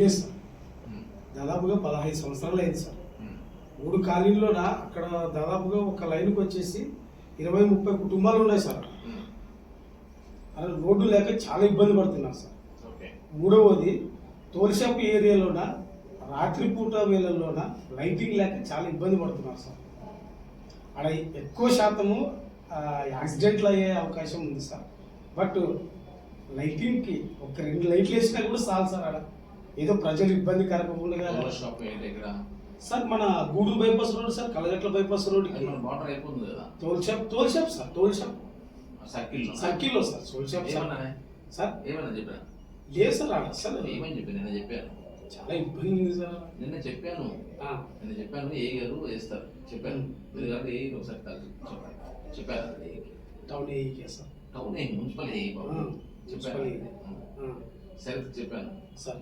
లేదు సార్ దాదాపుగా పదహైదు సంవత్సరాలు అయింది సార్ మూడు కాలనీలో అక్కడ దాదాపుగా ఒక లైన్కి వచ్చేసి ఇరవై ముప్పై కుటుంబాలు ఉన్నాయి సార్ అలా రోడ్డు లేక చాలా ఇబ్బంది పడుతున్నారు సార్ మూడవది తోలిషాప్ ఏరియాలోన రాత్రిపూట వేళల్లోన లైటింగ్ లేక చాలా ఇబ్బంది పడుతున్నారు సార్ అక్కడ ఎక్కువ శాతము యాక్సిడెంట్లు అయ్యే అవకాశం ఉంది సార్ బట్ లైటింగ్కి ఒక రెండు లైట్లు వేసినా కూడా చాలు సార్ అక్కడ. ఏదో ప్రజలు ఇబ్బంది కలగకుండా షాప్ ఇక్కడ సార్ మన Gudur bypass road sir Kalagatla bypass మన బార్డర్ అయిపోతుంది కదా. Toll shop toll shop sir toll shop. Circle సర్కిల్లో sir toll shop sir. Sir. ఏమన్నా చెప్పా? లేదు సార్ అక్కడ అసలు ఏమని చెప్పి నిన్న చెప్పాను చాలా ఇబ్బంది ఉంది సార్. నిన్న చెప్పాను. నిన్న చెప్పాను ఏ గారు వేస్తారు? చెప్పాను. మీరు కాబట్టి ఏ ఒకసారి కలిసి. చెప్పాను. టౌన్ ఏఈకే సార్. టౌన్ ఏ మున్సిపల్ ఏ బాబు. చెప్పాను ఏ. సరే చెప్పాను. సార్.